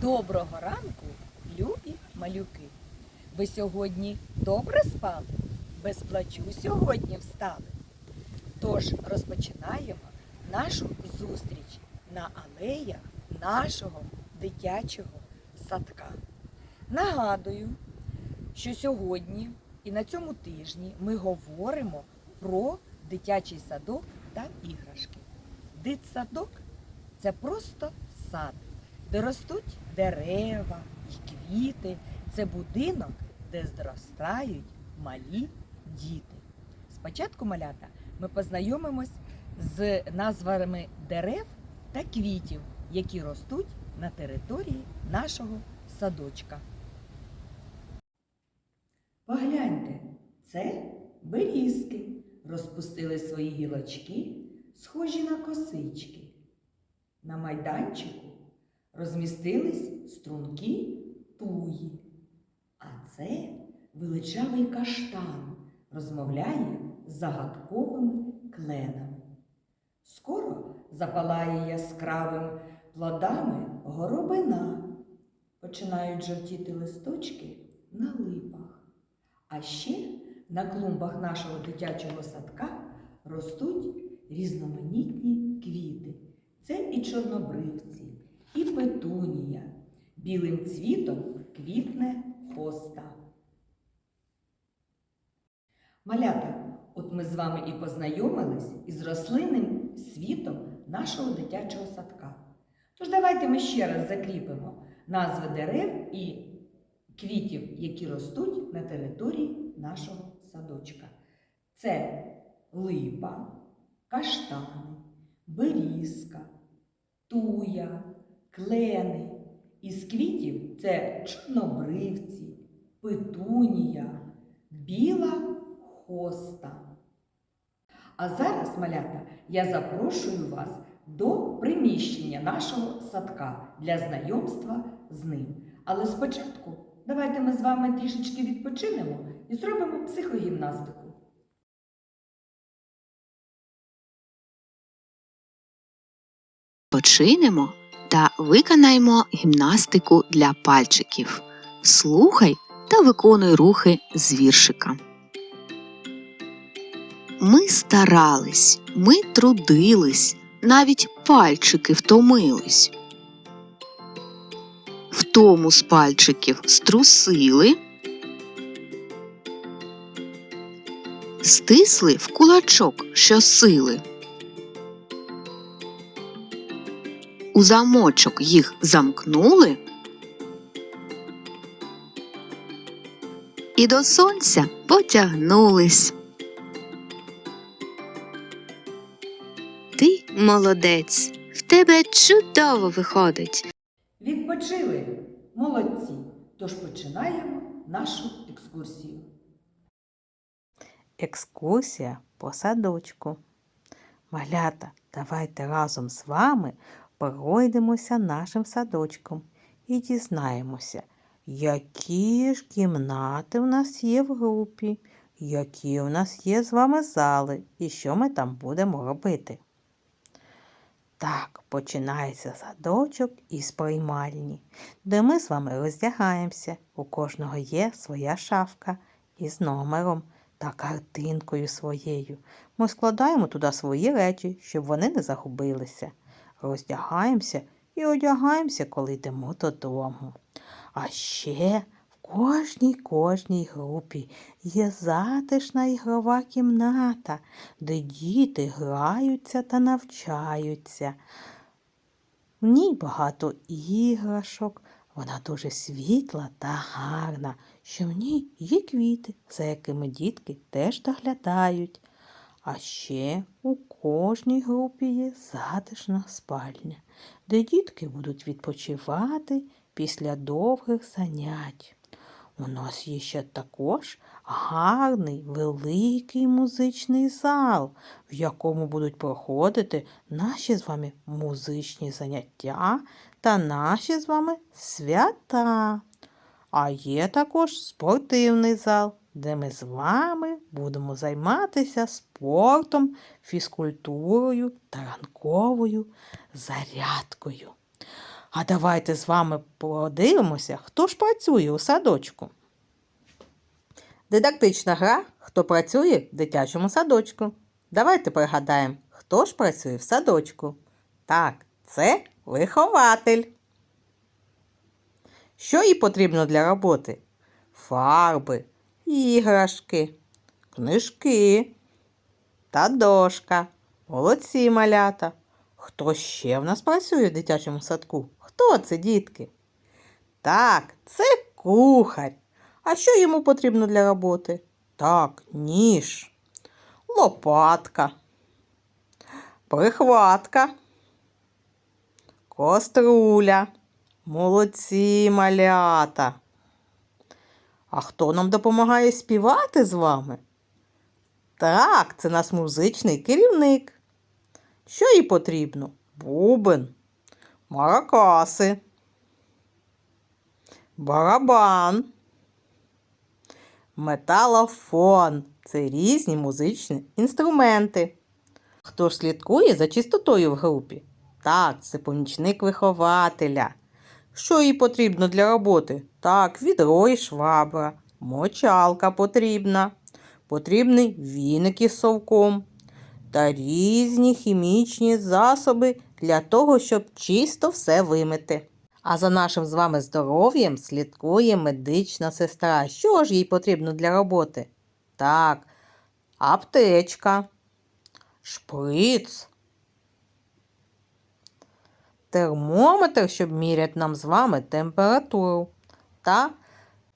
Доброго ранку, любі малюки. Ви сьогодні добре спали? Без плачу сьогодні встали. Тож розпочинаємо нашу зустріч на алеях нашого дитячого садка. Нагадую, що сьогодні і на цьому тижні ми говоримо про дитячий садок та іграшки. Дитсадок це просто сад, де ростуть дерева і квіти. Це будинок, де зростають малі діти. Спочатку малята ми познайомимось з назвами дерев та квітів, які ростуть на території нашого садочка. Погляньте, це берізки. Розпустили свої гілочки, схожі на косички. На майданчику розмістились струнки туї. А це величавий каштан розмовляє з загадковими кленами. Скоро запалає яскравим плодами горобина. Починають жовтіти листочки на липах. А ще на клумбах нашого дитячого садка ростуть різноманітні квіти. Це і чорнобривці, петунія. Білим цвітом квітне хоста. Малята, от ми з вами і познайомились із рослинним світом нашого дитячого садка. Тож давайте ми ще раз закріпимо назви дерев і квітів, які ростуть на території нашого садочка. Це липа, каштани, берізка, туя, клени. Із квітів це чорнобривці, петунія, біла хоста. А зараз, малята, я запрошую вас до приміщення нашого садка для знайомства з ним. Але спочатку давайте ми з вами трішечки відпочинемо і зробимо психогімнастику. Починемо та виконаємо гімнастику для пальчиків. Слухай та виконуй рухи з віршика. Ми старались, ми трудились, навіть пальчики втомились. Втому з пальчиків струсили, стисли в кулачок щосили. У замочок їх замкнули. І до сонця потягнулись. Ти молодець, в тебе чудово виходить. Відпочили, молодці. Тож починаємо нашу екскурсію. Екскурсія по садочку. Малята, давайте разом з вами пройдемося нашим садочком і дізнаємося, які ж кімнати в нас є в групі, які у нас є з вами зали і що ми там будемо робити. Так, починається садочок із приймальні, де ми з вами роздягаємося. У кожного є своя шафка із номером та картинкою своєю. Ми складаємо туди свої речі, щоб вони не загубилися. Роздягаємося і одягаємося, коли йдемо додому. А ще в кожній кожній групі є затишна ігрова кімната, де діти граються та навчаються. В ній багато іграшок, вона дуже світла та гарна, що в ній є квіти, за якими дітки теж доглядають. А ще у кожній групі є затишна спальня, де дітки будуть відпочивати після довгих занять. У нас є ще також гарний великий музичний зал, в якому будуть проходити наші з вами музичні заняття та наші з вами свята. А є також спортивний зал, де ми з вами будемо займатися спортом, фізкультурою та ранковою зарядкою. А давайте з вами подивимося, хто ж працює у садочку. Дидактична гра Хто працює в дитячому садочку. Давайте пригадаємо, хто ж працює в садочку. Так, це вихователь. Що їй потрібно для роботи? Фарби, іграшки, книжки та дошка. Молодці малята. Хто ще в нас працює в дитячому садку? Хто це, дітки? Так, це кухар. А що йому потрібно для роботи? Так, ніж, лопатка, прихватка, коструля. Молодці малята. А хто нам допомагає співати з вами? Так, це наш музичний керівник. Що їй потрібно? Бубен, маракаси, барабан, металофон. Це різні музичні інструменти. Хто ж слідкує за чистотою в групі? Так, це помічник вихователя. Що їй потрібно для роботи? Так, відро і швабра, мочалка потрібна, потрібний віник із совком та різні хімічні засоби для того, щоб чисто все вимити. А за нашим з вами здоров'ям слідкує медична сестра. Що ж їй потрібно для роботи? Так, аптечка, шприц, термометр, щоб міряти нам з вами температуру, та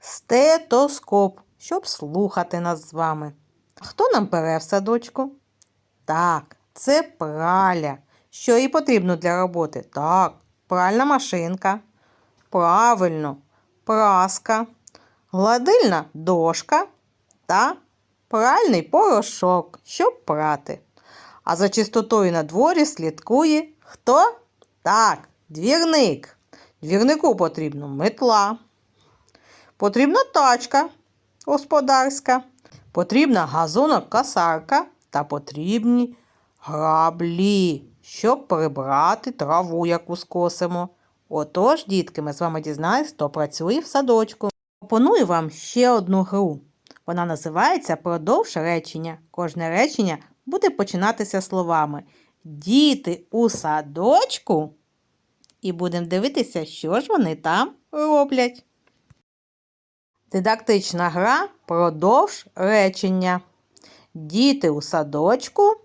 стетоскоп, щоб слухати нас з вами. А хто нам бере в садочку? Так, це праля. Що їй потрібно для роботи? Так, пральна машинка. Правильно, праска, гладильна дошка та пральний порошок, щоб прати. А за чистотою на дворі слідкує хто? Так, двірник. Двірнику потрібна метла. Потрібна тачка господарська. Потрібна газонокосарка та потрібні граблі, щоб прибрати траву, яку скосимо. Отож, дітки, ми з вами дізнаємось, хто працює в садочку. Пропоную вам ще одну гру. Вона називається Продовж речення. Кожне речення буде починатися словами Діти у садочку. І будемо дивитися, що ж вони там роблять. Дидактична гра продовж речення. Діти у садочку.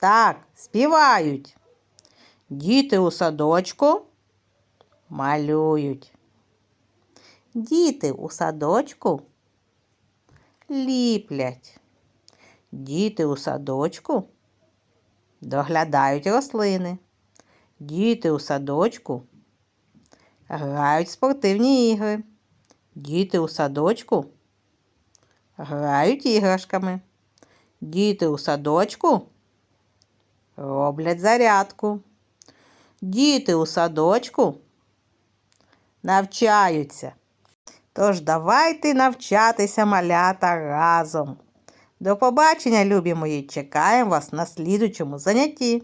Так, співають. Діти у садочку малюють. Діти у садочку ліплять. Діти у садочку доглядають рослини. Діти у садочку грають спортивні ігри. Діти у садочку грають іграшками. Діти у садочку роблять зарядку. Діти у садочку навчаються. Тож давайте навчатися малята разом. До побачення, любі мої! Чекаємо вас на слідучому занятті.